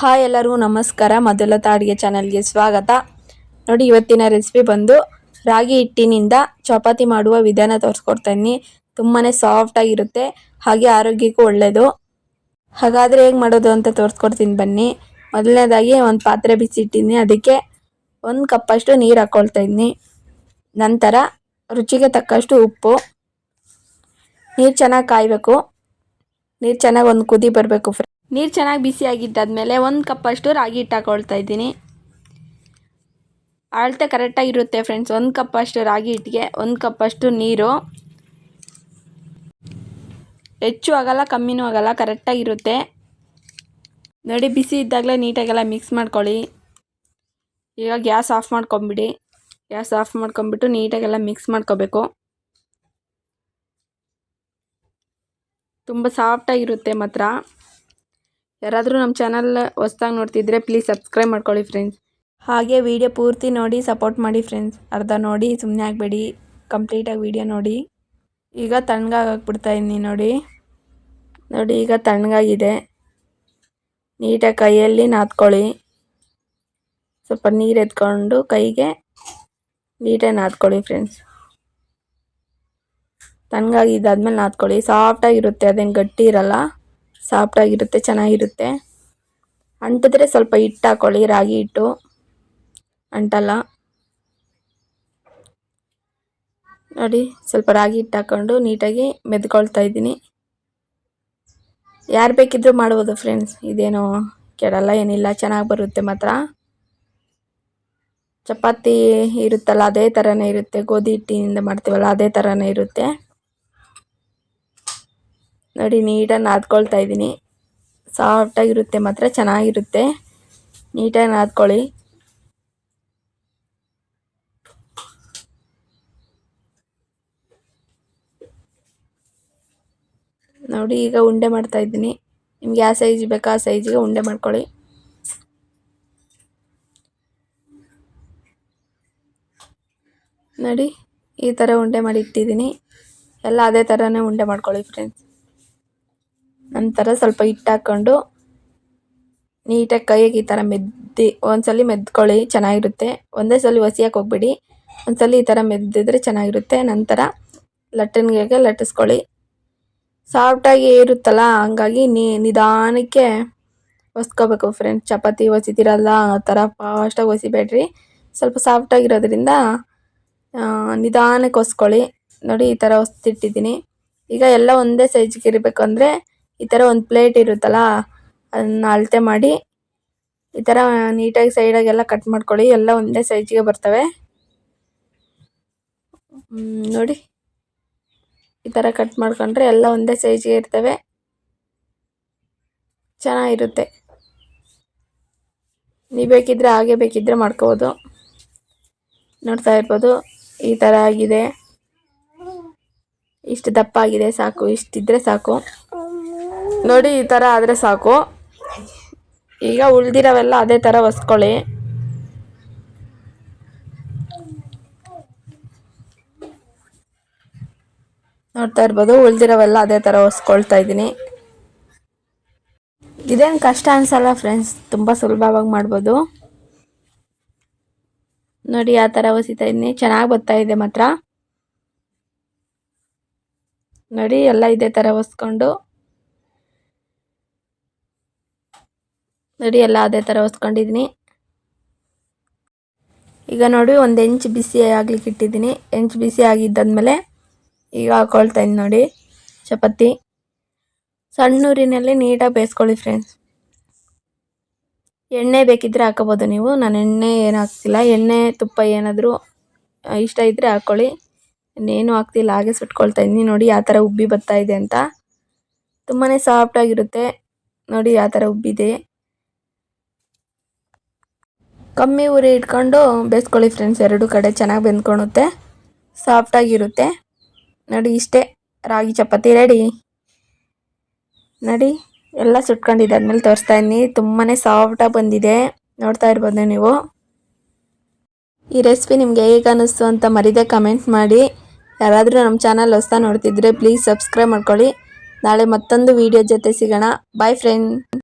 Hi ಎಲ್ಲರಿಗೂ ನಮಸ್ಕಾರ. ಮೊದಲ ಅಡುಗೆ ಚಾನಲ್ಗೆ ಸ್ವಾಗತ. ನೋಡಿ, ಇವತ್ತಿನ ರೆಸಿಪಿ ಬಂದು ರಾಗಿ ಹಿಟ್ಟಿನಿಂದ ಚಪಾತಿ ಮಾಡುವ ವಿಧಾನ ತೋರಿಸ್ಕೊಡ್ತೀನಿ. ತುಂಬಾ ಸಾಫ್ಟಾಗಿರುತ್ತೆ ಹಾಗೆ ಆರೋಗ್ಯಕ್ಕೂ ಒಳ್ಳೆಯದು ಹಾಗಾದರೆ ಹೇಗೆ ಮಾಡೋದು ಅಂತ ತೋರಿಸ್ಕೊಡ್ತೀನಿ ಬನ್ನಿ. ಮೊದಲನೇದಾಗಿ ಒಂದು ಪಾತ್ರೆ ಬಿಸಿ ಇಟ್ಟಿದ್ದೀನಿ ಅದಕ್ಕೆ ಒಂದು ಕಪ್ಪಷ್ಟು ನೀರು ಹಾಕ್ಕೊಳ್ತಾ ನಂತರ ರುಚಿಗೆ ತಕ್ಕಷ್ಟು ಉಪ್ಪು. ನೀರು ಚೆನ್ನಾಗಿ ಕಾಯಬೇಕು. ನೀರು ಚೆನ್ನಾಗಿ ಒಂದು ಕುದಿ ಬರಬೇಕು ನೀರು ಚೆನ್ನಾಗಿ ಬಿಸಿ ಆಗಿದ್ದಾದ್ಮೇಲೆ ಒಂದು ಕಪ್ಪಷ್ಟು ರಾಗಿ ಹಿಟ್ಟು ಹಾಕೊಳ್ತಾ ಇದ್ದೀನಿ. ಅಳತೆ ಕರೆಕ್ಟಾಗಿರುತ್ತೆ ಫ್ರೆಂಡ್ಸ್ ಒಂದು ಕಪ್ಪಷ್ಟು ರಾಗಿ ಹಿಟ್ಟಿಗೆ ಒಂದು ಕಪ್ಪಷ್ಟು ನೀರು. ಹೆಚ್ಚು ಆಗಲ್ಲ, ಕಮ್ಮಿನೂ ಆಗಲ್ಲ ಕರೆಕ್ಟಾಗಿರುತ್ತೆ ನೋಡಿ, ಬಿಸಿ ಇದ್ದಾಗಲೇ ನೀಟಾಗೆಲ್ಲ ಮಿಕ್ಸ್ ಮಾಡ್ಕೊಳ್ಳಿ. ಈಗ ಗ್ಯಾಸ್ ಆಫ್ ಮಾಡ್ಕೊಂಬಿಡಿ. ಗ್ಯಾಸ್ ಆಫ್ ಮಾಡ್ಕೊಂಬಿಟ್ಟು ನೀಟಾಗೆಲ್ಲ ಮಿಕ್ಸ್ ಮಾಡ್ಕೋಬೇಕು. ತುಂಬ ಸಾಫ್ಟಾಗಿರುತ್ತೆ ಮಾತ್ರ. ಯಾರಾದರೂ ನಮ್ಮ ಚಾನಲ್ ಹೊಸ್ದಾಗಿ ನೋಡ್ತಿದ್ರೆ ಪ್ಲೀಸ್ ಸಬ್ಸ್ಕ್ರೈಬ್ ಮಾಡ್ಕೊಳ್ಳಿ ಫ್ರೆಂಡ್ಸ್ ಹಾಗೆ ವಿಡಿಯೋ ಪೂರ್ತಿ ನೋಡಿ ಸಪೋರ್ಟ್ ಮಾಡಿ ಫ್ರೆಂಡ್ಸ್ ಅರ್ಧ ನೋಡಿ ಸುಮ್ಮನೆ ಆಗಬೇಡಿ. ಕಂಪ್ಲೀಟಾಗಿ ವಿಡಿಯೋ ನೋಡಿ. ಈಗ ತಣ್ಣಗಾಗ್ಬಿಡ್ತಾ ಇದ್ದೀನಿ ನೋಡಿ. ನೋಡಿ, ಈಗ ತಣ್ಣಗಾಗಿದೆ. ನೀಟಾಗಿ ಕೈಯಲ್ಲಿ ನಾದ್ಕೊಳ್ಳಿ. ಸ್ವಲ್ಪ ನೀರು ಎತ್ಕೊಂಡು ಕೈಗೆ ನೀಟಾಗಿ ನಾದ್ಕೊಳ್ಳಿ ಫ್ರೆಂಡ್ಸ್ ತಣ್ಣಗಾಗಿದ್ದಾದ್ಮೇಲೆ ನಾದ್ಕೊಳ್ಳಿ. ಸಾಫ್ಟಾಗಿರುತ್ತೆ ಅದೇನು ಗಟ್ಟಿ ಇರಲ್ಲ. ಸಾಫ್ಟಾಗಿರುತ್ತೆ, ಚೆನ್ನಾಗಿರುತ್ತೆ. ಅಂಟಿದ್ರೆ ಸ್ವಲ್ಪ ಹಿಟ್ಟು ಹಾಕ್ಕೊಳ್ಳಿ ರಾಗಿ ಹಿಟ್ಟು ಅಂಟಲ್ಲ. ನೋಡಿ, ಸ್ವಲ್ಪ ರಾಗಿ ಹಿಟ್ಟು ಹಾಕ್ಕೊಂಡು ನೀಟಾಗಿ ಮೆದ್ಕೊಳ್ತಾ ಇದ್ದೀನಿ. ಯಾರು ಬೇಕಿದ್ರೂ ಮಾಡ್ಬೋದು ಫ್ರೆಂಡ್ಸ್ ಇದೇನು ಕೆಡಲ್ಲ ಏನಿಲ್ಲ, ಚೆನ್ನಾಗಿ ಬರುತ್ತೆ ಮಾತ್ರ. ಚಪಾತಿ ಇರುತ್ತಲ್ಲ, ಅದೇ ಥರನೇ ಇರುತ್ತೆ. ಗೋಧಿ ಹಿಟ್ಟಿನಿಂದ ಮಾಡ್ತೀವಲ್ಲ, ಅದೇ ಥರನೇ ಇರುತ್ತೆ. ನೋಡಿ, ನೀಟಾಗಿ ನಾದ್ಕೊಳ್ತಾ ಇದ್ದೀನಿ. ಸಾಫ್ಟಾಗಿರುತ್ತೆ ಮಾತ್ರ, ಚೆನ್ನಾಗಿರುತ್ತೆ. ನೀಟಾಗಿ ನಾದ್ಕೊಳ್ಳಿ. ನೋಡಿ, ಈಗ ಉಂಡೆ ಮಾಡ್ತಾ ಇದ್ದೀನಿ. ನಿಮ್ಗೆ ಯಾವ ಸೈಜ್ ಬೇಕೋ ಆ ಸೈಜಿಗೆ ಉಂಡೆ ಮಾಡ್ಕೊಳ್ಳಿ. ನೋಡಿ, ಈ ಥರ ಉಂಡೆ ಮಾಡಿ ಇಟ್ಟಿದ್ದೀನಿ. ಎಲ್ಲ ಅದೇ ಥರನೇ ಉಂಡೆ ಮಾಡ್ಕೊಳ್ಳಿ ಫ್ರೆಂಡ್ಸ್ ನಂತರ ಸ್ವಲ್ಪ ಹಿಟ್ಟು ಹಾಕ್ಕೊಂಡು ನೀಟಾಗಿ ಕೈಯಾಗಿ ಈ ಥರ ಮೆದ್ದಿ, ಒಂದ್ಸಲ ಮೆದ್ಕೊಳ್ಳಿ, ಚೆನ್ನಾಗಿರುತ್ತೆ. ಒಂದೇ ಸಲ ಒಸಿಯಕ್ಕೆ ಹೋಗ್ಬೇಡಿ. ಒಂದ್ಸಲ ಈ ಥರ ಮೆದ್ದಿದ್ರೆ ಚೆನ್ನಾಗಿರುತ್ತೆ. ನಂತರ ಲಟ್ಟಣಿಗೆ ಲಟ್ಟಿಸ್ಕೊಳ್ಳಿ. ಸಾಫ್ಟಾಗಿ ಇರುತ್ತಲ್ಲ, ಹಂಗಾಗಿ ನಿಧಾನಕ್ಕೆ ಒಸ್ಕೋಬೇಕು ಫ್ರೆಂಡ್ ಚಪಾತಿ ಒಸಿತಿರಲ್ಲ ಆ ಥರ ಫಾಸ್ಟಾಗಿ ಒಸಿಬೇಡ್ರಿ ಸ್ವಲ್ಪ ಸಾಫ್ಟಾಗಿರೋದ್ರಿಂದ ನಿಧಾನಕ್ಕೆ ಒಸ್ಕೊಳ್ಳಿ. ನೋಡಿ, ಈ ಥರ ಒಸ್ತಿಟ್ಟಿದ್ದೀನಿ. ಈಗ ಎಲ್ಲ ಒಂದೇ ಸೈಜ್ಗೆ ಇರಬೇಕು ಅಂದರೆ ಈ ಥರ ಒಂದು ಪ್ಲೇಟ್ ಇರುತ್ತಲ್ಲ, ಅದನ್ನ ಅಳತೆ ಮಾಡಿ, ಈ ತರ ನೀಟಾಗಿ ಸೈಡಾಗೆಲ್ಲ ಕಟ್ ಮಾಡ್ಕೊಳ್ಳಿ, ಎಲ್ಲ ಒಂದೇ ಸೈಜಿಗೆ ಬರ್ತವೆ. ನೋಡಿ. ಈ ಥರ ಕಟ್ ಮಾಡ್ಕೊಂಡ್ರೆ ಎಲ್ಲ ಒಂದೇ ಸೈಜಿಗೆ ಇರ್ತವೆ. ಚೆನ್ನಾಗಿರುತ್ತೆ. ನೀವು ಬೇಕಿದ್ರೆ ಹಾಗೆ ಬೇಕಿದ್ರೆ ಮಾಡ್ಕೋಬೋದು. ನೋಡ್ತಾ ಇರ್ಬೋದು, ಈ ಥರ ಆಗಿದೆ. ಇಷ್ಟು ದಪ್ಪ ಆಗಿದೆ ಸಾಕು. ಇಷ್ಟಿದ್ರೆ ಸಾಕು. ನೋಡಿ, ಈ ಥರ ಆದರೆ ಸಾಕು. ಈಗ ಉಳಿದಿರೋವೆಲ್ಲ ಅದೇ ಥರ ಒಸ್ಕೊಳ್ಳಿ. ನೋಡ್ತಾ ಇರ್ಬೋದು, ಉಳಿದಿರೋವೆಲ್ಲ ಅದೇ ಥರ ಹೊಸ್ಕೊಳ್ತಾ ಇದ್ದೀನಿ. ಇದೇನು ಕಷ್ಟ ಅನ್ಸಲ್ಲ ಫ್ರೆಂಡ್ಸ್ ತುಂಬ ಸುಲಭವಾಗಿ ಮಾಡ್ಬೋದು. ನೋಡಿ, ಆ ಥರ ಒಸಿತಾ ಇದ್ದೀನಿ. ಚೆನ್ನಾಗಿ ಬರ್ತಾ ಇದೆ ಮಾತ್ರ. ನೋಡಿ, ಎಲ್ಲ ಇದೇ ಥರ ಒಸ್ಕೊಂಡು. ನೋಡಿ, ಎಲ್ಲ ಅದೇ ಥರ ಹೊಸ್ಕೊಂಡಿದ್ದೀನಿ ಈಗ ನೋಡಿ, ಒಂದು ಎಂಚ್ ಬಿಸಿ ಆಗ್ಲಿಕ್ಕೆ ಇಟ್ಟಿದ್ದೀನಿ ಎಂಚ್ ಬಿಸಿ ಆಗಿದ್ದಾದ್ಮೇಲೆ ಈಗ ಹಾಕೊಳ್ತಾ ಇದ್ದೀನಿ ನೋಡಿ, ಚಪಾತಿ. ಸಣ್ಣೂರಿನಲ್ಲಿ ನೀಟಾಗಿ ಬೇಯಿಸ್ಕೊಳ್ಳಿ ಫ್ರೆಂಡ್ಸ್ ಎಣ್ಣೆ ಬೇಕಿದ್ದರೆ ಹಾಕೋಬೋದು ನೀವು. ನಾನು ಎಣ್ಣೆ ಏನು ಹಾಕ್ತಿಲ್ಲ ಎಣ್ಣೆ, ತುಪ್ಪ ಏನಾದರೂ ಇಷ್ಟ ಇದ್ದರೆ ಹಾಕ್ಕೊಳ್ಳಿ ಇನ್ನೇನು ಹಾಕ್ತಿಲ್ಲ, ಹಾಗೆ ಸುಟ್ಕೊಳ್ತಾ ಇದ್ದೀನಿ. ನೋಡಿ ಯಾವ ಥರ ಉಬ್ಬಿ ಬರ್ತಾ ಇದೆ ಅಂತ. ತುಂಬಾ ಸಾಫ್ಟಾಗಿರುತ್ತೆ ನೋಡಿ ಯಾವ ಥರ ಉಬ್ಬಿದೆ. ಕಮ್ಮಿ ಉರಿ ಇಟ್ಕೊಂಡು ಬೇಯಿಸ್ಕೊಳ್ಳಿ ಫ್ರೆಂಡ್ಸ್ ಎರಡು ಕಡೆ ಚೆನ್ನಾಗಿ ಬೆಂದ್ಕೊಳುತ್ತೆ ಸಾಫ್ಟಾಗಿರುತ್ತೆ ನೋಡಿ ಇಷ್ಟೇ. ರಾಗಿ ಚಪಾತಿ ರೆಡಿ ನೋಡಿ. ಎಲ್ಲ ಸುಟ್ಕೊಂಡಿದ್ದಾದ್ಮೇಲೆ ತೋರಿಸ್ತಾ ಇದ್ದೀನಿ. ತುಂಬಾ ಸಾಫ್ಟಾಗಿ ಬಂದಿದೆ. ನೋಡ್ತಾ ಇರ್ಬೋದು ನೀವು. ಈ ರೆಸಿಪಿ ನಿಮಗೆ ಹೇಗೆ ಅನ್ನಿಸ್ತು ಅಂತ ಮರಿದೆ ಕಮೆಂಟ್ ಮಾಡಿ. ಯಾರಾದರೂ ನಮ್ಮ ಚಾನಲ್ ಹೊಸ್ತಾ ನೋಡ್ತಿದ್ರೆ ಪ್ಲೀಸ್ ಸಬ್ಸ್ಕ್ರೈಬ್ ಮಾಡ್ಕೊಳ್ಳಿ. ನಾಳೆ ಮತ್ತೊಂದು ವಿಡಿಯೋ ಜೊತೆ ಸಿಗೋಣ. Boy friend